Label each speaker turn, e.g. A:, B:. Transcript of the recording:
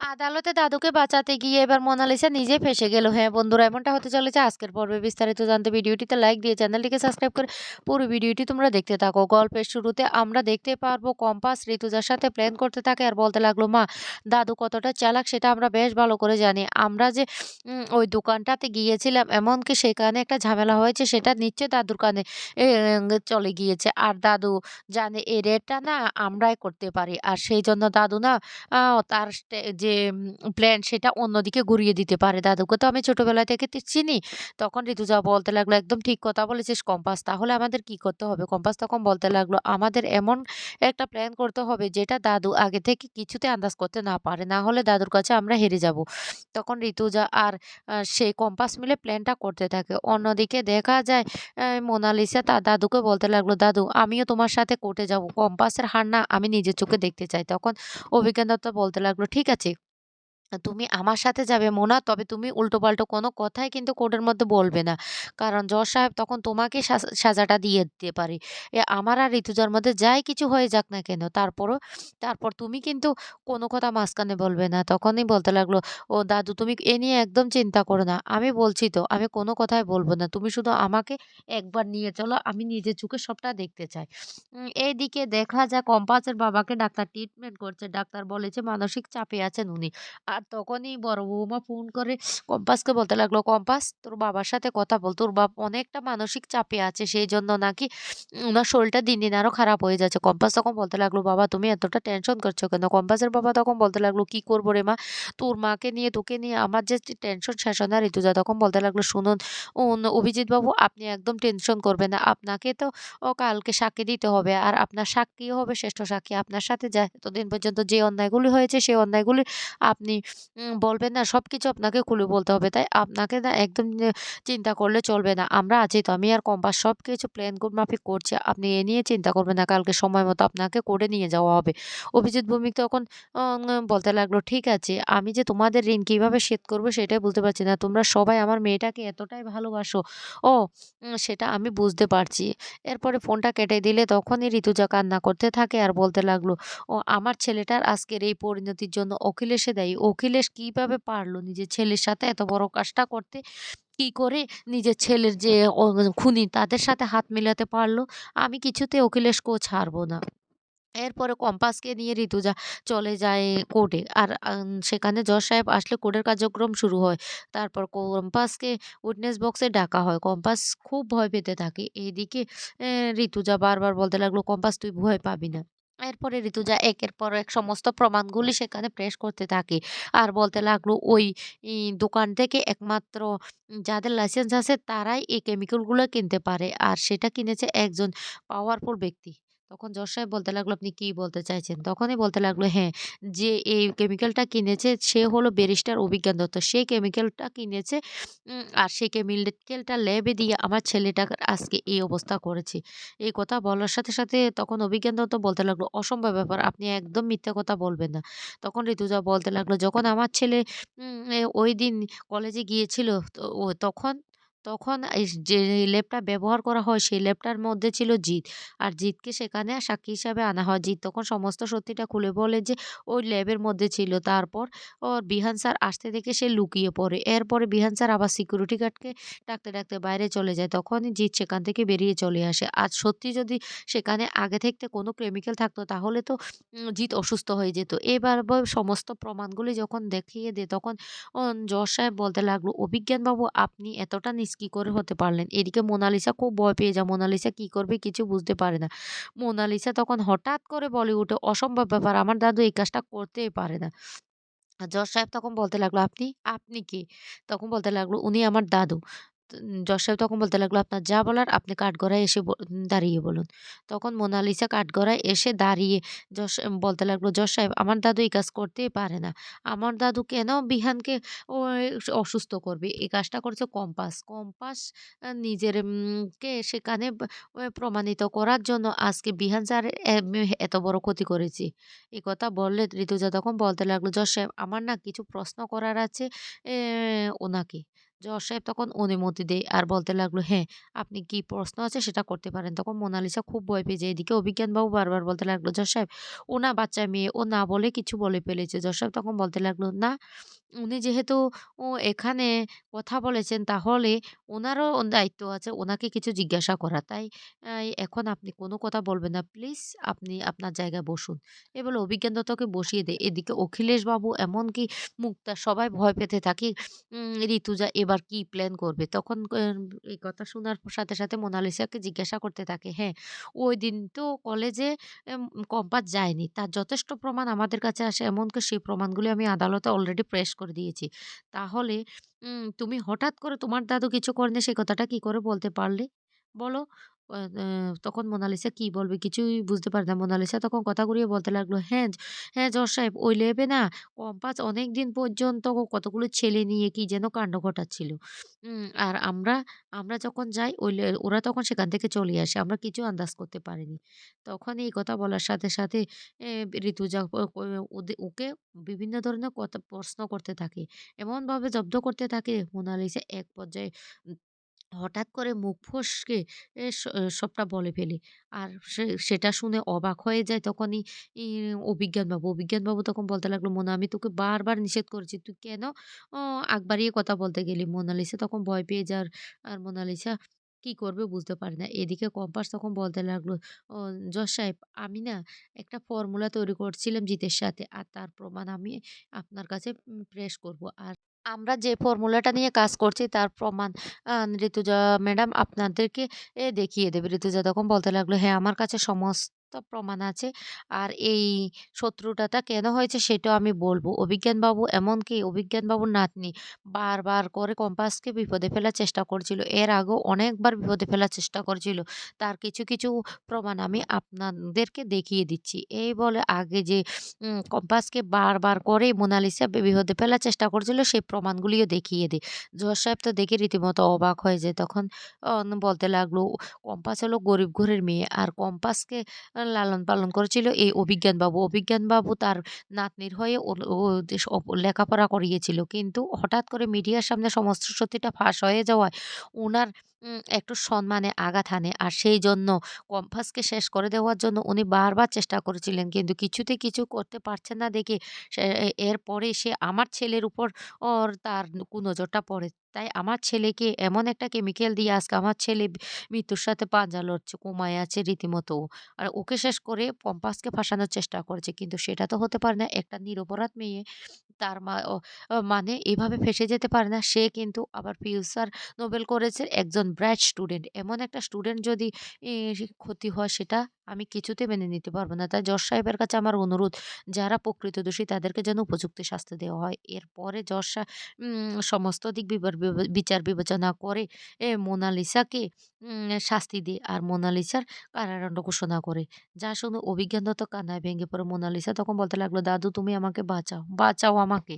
A: আদালতে দাদুকে বাঁচাতে গিয়ে এবার মোনালিসা নিজে ফেঁসে গেল। হ্যাঁ বন্ধুরা এমনটা হতে চলেছে আজকের পর্বে বিস্তারিত জানতে ভিডিওটিতে লাইক দিয়ে চ্যানেলটিকে সাবস্ক্রাইব করে পুরো ভিডিওটি তোমরা দেখতে থাকো। গল্পের শুরুতে আমরা দেখতে পারব কম্পাস ঋতুজার সাথে প্ল্যান করতে থাকে আর বলতে লাগল মা দাদু কতটা চালাক সেটা আমরা বেশ ভালো করে জানি। আমরা যে ওই দোকানটাতে গিয়েছিলাম এমনকি সেখানে একটা ঝামেলা হয়েছে সেটা নিশ্চয় দাদুর কানে এ, চলে গিয়েছে। আর দাদু জানে এই রেটটা না আমরাই করতে পারি। আর সেই জন্য দাদু না তার স্টে যে প্ল্যান সেটা অন্যদিকে ঘুরিয়ে দিতে পারে। দাদুকে তো আমি ছোটোবেলা থেকে তি চিনি। তখন ঋতুজা বলতে লাগল, "একদম ঠিক কথা বলেছিস কম্পাস। তাহলে আমাদের কি করতে হবে?" কম্পাস তখন বলতে লাগল, "আমাদের এমন একটা প্ল্যান করতে হবে যেটা দাদু আগে থেকে কিছুতে আন্দাজ করতে না পারে। না হলে দাদুর কাছে আমরা হেরে যাব।" তখন ঋতুজা আর সেই কম্পাস মিলে প্ল্যানটা করতে থাকে। অন্যদিকে দেখা যায় মোনালিসা তার দাদুকে বলতে লাগল, "দাদু আমিও তোমার সাথে কোর্টে যাব। কম্পাসের হার না আমি নিজের চোখে দেখতে চাই।" তখন অভিজ্ঞান দত্ত বলতে লাগল, "ঠিক আছে। তুমি আমার সাথে যাবে মোনা, তবে তুমি উল্টোপাল্টা কোনো কথাই কিন্তু কোর্টের মধ্যে বলবে না। কারণ জজ সাহেব তখন তোমাকে সাজ সাজাটা দিয়ে দিতে পারে। এ আমার আর ঋতুজার মধ্যে যাই কিছু হয়ে যাক না কেন, তারপরও তারপর তুমি কিন্তু কোনো কথা মাঝখানে বলবে না। তখনই বলতে লাগল, "ও দাদু তুমি এ নিয়ে একদম চিন্তা করো না। আমি বলছি তো, আমি কোনো কথাই বলব না। তুমি শুধু আমাকে একবার নিয়ে চলো, আমি নিজের চোখে সবটা দেখতে চাই।" এইদিকে দেখা যায় কম্পাসের বাবাকে ডাক্তার ট্রিটমেন্ট করছে। ডাক্তার বলেছে মানসিক চাপে আছেন উনি। আর তখনই বড় বৌমা ফোন করে কম্পাসকে বলতে লাগল, "কম্পাস তোর বাবার সাথে কথা বল। তোর বাপ অনেকটা মানসিক চাপে আছে। সেই জন্য নাকি উনার শরীরটা দিন, দিন আরও খারাপ হয়ে যাচ্ছে।" কম্পাস তখন বলতে লাগল, "বাবা তুমি এতটা টেনশন করছ কেন?" কম্পাসের বাবা তখন বলতে লাগল, "কি করব রে মা? তোর মাকে নিয়ে, তোকে নিয়ে আমার যে টেনশন শেষ হয় না।" ঋতুজা তখন বলতে লাগল, "শুনুন উন অভিজিৎ বাবু আপনি একদম টেনশন করবেন না। আপনাকে তো ও কালকে সাক্ষী দিতে হবে। আর আপনার সাক্ষীও হবে শ্রেষ্ঠ সাক্ষী। আপনার সাথে যা এতদিন পর্যন্ত যে অন্যায়গুলি হয়েছে সেই অন্যায়গুলি আপনি বলবেন না সব কিছু আপনাকে খুলে বলতে হবে। তাই আপনাকে না একদম চিন্তা করলে চলবে না। আমরা আছি তো। আমি আর কম্পাস সব কিছু প্ল্যান মাফিক করছি। আপনি এ নিয়ে চিন্তা করবেন না। কালকে সময় মতো আপনাকে করে নিয়ে যাওয়া হবে। অভিজিৎ ভৌমিক তখন বলতে লাগল, "ঠিক আছে। আমি যে তোমাদের ঋণ কীভাবে শোধ করব সেটাই বলতে পারছি না। তোমরা সবাই আমার মেয়েটাকে এতটাই ভালোবাসো। ও সেটা আমি বুঝতে পারছি।" এরপরে ফোনটা কেটে দিলে তখনই ঋতুজা কান্না করতে থাকে আর বলতে লাগল, "ও আমার ছেলেটার আজকের এই পরিণতির জন্য অখিলেশই দায়ী। অখিলেশ কীভাবে পারল নিজের ছেলের সাথে এত বড় কাজটা করতে? কি করে নিজের ছেলের যে খুনি তাদের সাথে হাত মিলাতে পারল? আমি কিছুতেই অখিলেশকেও ছাড়বো না।" এরপরে কম্পাসকে নিয়ে ঋতুজা চলে যায় কোর্টে। আর সেখানে জজ সাহেব আসলে কোর্টের কার্যক্রম শুরু হয়। তারপর কম্পাসকে উইটনেস বক্সে ডাকা হয়। কম্পাস খুব ভয় পেতে থাকে। এদিকে ঋতুজা বারবার বলতে লাগল, "কম্পাস তুই ভয় পাবি না।" এরপরে ঋতুজা একের পর এক সমস্ত প্রমাণগুলি সেখানে পেশ করতে থাকে। আর বলতে লাগল, "ওই দোকান থেকে একমাত্র যাদের লাইসেন্স আছে তারাই এই কেমিক্যালগুলো কিনতে পারে। আর সেটা কিনেছে একজন পাওয়ারফুল ব্যক্তি।" তখন জজ সাহেব বলতে লাগল, "আপনি কি বলতে চাইছেন?" তখনই বলতে লাগল, "হ্যাঁ, যে এই কেমিক্যালটা কিনেছে সে হলো ব্যারিস্টার অভিজ্ঞান দত্ত। সে কেমিক্যালটা কিনেছে আর সেই কেমিক্যালটা ল্যাবে দিয়ে আমার ছেলেটার আজকে এই অবস্থা করেছে।" এই কথা বলার সাথে, সাথে তখন অভিজ্ঞান দত্ত বলতে লাগল, "অসম্ভব ব্যাপার। আপনি একদম মিথ্যা কথা বলবেন না।" তখন ঋতুজা বলতে লাগল, "যখন আমার ছেলে ওই দিন কলেজে গিয়েছিল তো তখন তখন যে ল্যাবটা ব্যবহার করা হয় সেই ল্যাবটার মধ্যে ছিল জিৎ। আর জিৎকে সেখানে সাক্ষী হিসাবে আনা হয়। জিৎ তখন সমস্ত সত্যিটা খুলে বলে যে ওই ল্যাবের মধ্যে ছিল। তারপর ওর বিহান স্যার আসতে দেখে সে লুকিয়ে পড়ে। এরপরে বিহান স্যার আবার সিকিউরিটি গার্ডকে ডাকতে, ডাকতে বাইরে চলে যায়। তখনই জিৎ সেখান থেকে বেরিয়ে চলে আসে। আর সত্যি যদি সেখানে আগে থাকতে কোনো কেমিক্যাল থাকতো তাহলে তো জিৎ অসুস্থ হয়ে যেত। এবার সমস্ত প্রমাণগুলি যখন দেখিয়ে দেয় তখন জজ সাহেব বলতে লাগল, "অভিজ্ঞানবাবু আপনি এতটা নিচ কি করে হতে পারলেন?" এদিকে মোনালিসা খুব ভয় পেয়ে যায়। মোনালিসা কি করবে কিছু বুঝতে পারে না। মোনালিসা তখন হঠাৎ করে বলিউডে "অসম্ভব ব্যাপার। আমার দাদু এই কাজটা করতেই পারে না।" জজ সাহেব তখন বলতে লাগল, "আপনি? আপনি কে?" তখন বলতে লাগল, "উনি আমার দাদু।" জজ সাহেব তখন বলতে লাগল, "আপনার যা বলার আপনি কাঠগড়ায় এসে দাঁড়িয়ে বলুন।" তখন মোনালিসা কাঠগড়ায় এসে দাঁড়িয়ে জজ বলতে লাগল, "জজ সাহেব আমার দাদু এই কাজ করতেই পারে না। আমার দাদু কেন বিহানকে অসুস্থ করবে? এই কাজটা করছে কম্পাস। কম্পাস নিজের কে সেখানে প্রমাণিত করার জন্য আজকে বিহান স্যার এত বড় ক্ষতি করেছে।" এই কথা বললে ঋতুজা তখন বলতে লাগল, "জজ সাহেব আমার না কিছু প্রশ্ন করার আছে ওনাকে।" জজ সাহেব তখন অনুমতি দেয় আর বলতে লাগল, "হ্যাঁ, আপনি কি প্রশ্ন আছে সেটা করতে পারেন।" তখন মোনালিসা খুব ভয় পেয়ে যায়। এদিকে অভিজ্ঞানবাবু বারবার বলতে লাগল, "জজ সাহেব, ও না বাচ্চা মেয়ে, ও না বলে কিছু বলে ফেলেছে।" জজ সাহেব তখন বলতে লাগল, "না, উনি যেহেতু ও এখানে কথা বলেছেন তাহলে ওনারও দায়িত্ব আছে ওনাকে কিছু জিজ্ঞাসা করা। তাই এখন আপনি কোনো কথা বলবেন না। প্লিজ আপনি আপনার জায়গায় বসুন।" এ বলে অভিজ্ঞান দত্তকে বসিয়ে দেয়। এদিকে অখিলেশবাবু এমনকি মুক্তা সবাই ভয় পেতে থাকে ঋতুজা এবার কি প্ল্যান করবে। তখন এই কথা শোনার সাথে, সাথে মোনালিসাকে জিজ্ঞাসা করতে থাকে, "হ্যাঁ, ওই দিন তো কলেজে কম্পাস যায়নি। তার যথেষ্ট প্রমাণ আমাদের কাছে আসে। এমনকি সেই প্রমাণগুলি আমি আদালতে অলরেডি পেশ করে দিয়েছি। তাহলে তুমি হঠাৎ করে তোমার দাদু কিছু করেনি সেই কথাটা কি করে বলতে পারলে? বলো?" তখন মোনালিসা কি বলবে কিছুই বুঝতে পারে না। মোনালিসা তখন কথা ঘুরিয়ে বলতে লাগল, "হ্যাঁ, হ্যাঁ জজ সাহেব ওই লেবে না কম্পাস অনেক দিন পর্যন্ত কতগুলো ছেলে নিয়ে কি যেন কাণ্ড ঘটাচ্ছিল। আর আমরা আমরা যখন যাই ওই ওরা তখন সেখান থেকে চলে আসে। আমরা কিছু আন্দাজ করতে পারিনি।" তখন এই কথা বলার সাথে, সাথে ঋতুজা ওকে বিভিন্ন ধরনের কথা প্রশ্ন করতে থাকে। এমনভাবে জব্দ করতে থাকে মোনালিসা এক পর্যায়ে হঠাৎ করে মুখ ফসকে এ সবটা বলে ফেলি আর সে সেটা শুনে অবাক হয়ে যায় তখনই অভিজ্ঞানবাবু। অভিজ্ঞানবাবু তখন বলতে লাগল, "মোনা আমি তোকে বারবার নিষেধ করেছি। তুই কেন বাড়িয়ে কথা বলতে গেলি?" মোনালিসা তখন ভয় পেয়ে যায় আর মোনালিসা কি করবে বুঝতে পারে না। এদিকে কম্পাস তখন বলতে লাগল, "ও জজ সাহেব আমি না একটা ফর্মুলা তৈরি করছিলাম জিতের সাথে। আর তার প্রমাণ আমি আপনার কাছে পেশ করব। আর আমরা যে ফর্মুলাটা নিয়ে কাজ করছি তার প্রমাণ ঋতুজা ম্যাডাম আপনাদেরকে এ দেখিয়ে দেবে। ঋতুজা তখন বলতে লাগল, "হ্যাঁ, আমার কাছে সমস্ত প্রমাণ আছে। আর এই শত্রুতাটা কেন হয়েছে সেটাও আমি বলব।" অভিজ্ঞানবাবু এমনকি অভিজ্ঞানবাবুর নাতনি বারবার করে কম্পাসকে বিপদে ফেলার চেষ্টা করছিল। এর আগেও অনেকবার বিপদে ফেলার চেষ্টা করেছিল। তার কিছু, কিছু প্রমাণ আমি আপনাদেরকে দেখিয়ে দিচ্ছি। এই বলে আগে যে কম্পাসকে বারবার করে মোনালিসা বিপদে ফেলার চেষ্টা করছিল সেই প্রমাণগুলিও দেখিয়ে দেয়। জজ সাহেব তো দেখে রীতিমতো অবাক হয়ে যায়। তখন বলতে লাগল, "কম্পাস হলো গরিব ঘরের মেয়ে। আর কম্পাসকে আ লালন-পালন করেছিল এই অভিজ্ঞানবাবু। অভিজ্ঞানবাবু তার নাতনির হয়ে লেখাপড়া করিয়েছিল। কিন্তু হঠাৎ করে মিডিয়ার সামনে সমস্ত সত্যিটা ফাঁস হয়ে যাওয়ায় উনার একটু সম্মানে আঘাত হানে। আর সেই জন্য কম্পাসকে শেষ করে দেওয়ার জন্য উনি বারবার চেষ্টা করেছিলেন। কিন্তু কিছুতে কিছু করতে পারছেন না দেখে সে এরপরে সে আমার ছেলের উপর ওর তার কুনজরটা পড়ে। তাই আমার ছেলেকে এমন একটা কেমিক্যাল দিয়ে আজকে আমার ছেলে মৃত্যুর সাথে পাঞ্জা লড়ছে, কোমায় আছে রীতিমতো। আর ওকে শেষ করে কম্পাসকে ফাঁসানোর চেষ্টা করেছে। কিন্তু সেটা তো হতে পারে না। একটা নিরপরাধ মেয়ে তার মা মানে এভাবে ফেসে যেতে পারে না। সে কিন্তু আবার ফিউচার নোবেল করেছে একজন ব্রাইট স্টুডেন্ট। এমন একটা স্টুডেন্ট যদি ক্ষতি হয় সেটা আমি কিছুতে মেনে নিতে পারব না। তাই জজ সাহেবের কাছে আমার অনুরোধ যারা প্রকৃত দোষী তাদেরকে যেন উপযুক্ত শাস্তি দেওয়া হয়। এরপরে জজ সমস্ত দিক বিচার বিবেচনা করে এ মোনালিসাকে শাস্তি দেয়। আর মোনালিসার কারাদণ্ড ঘোষণা করে। যা শুনে অভিজ্ঞান দত্ত কান্নায় ভেঙে পড়ে। মোনালিসা তখন বলতে লাগল, "দাদু তুমি আমাকে বাঁচাও, বাঁচাও আমাকে।"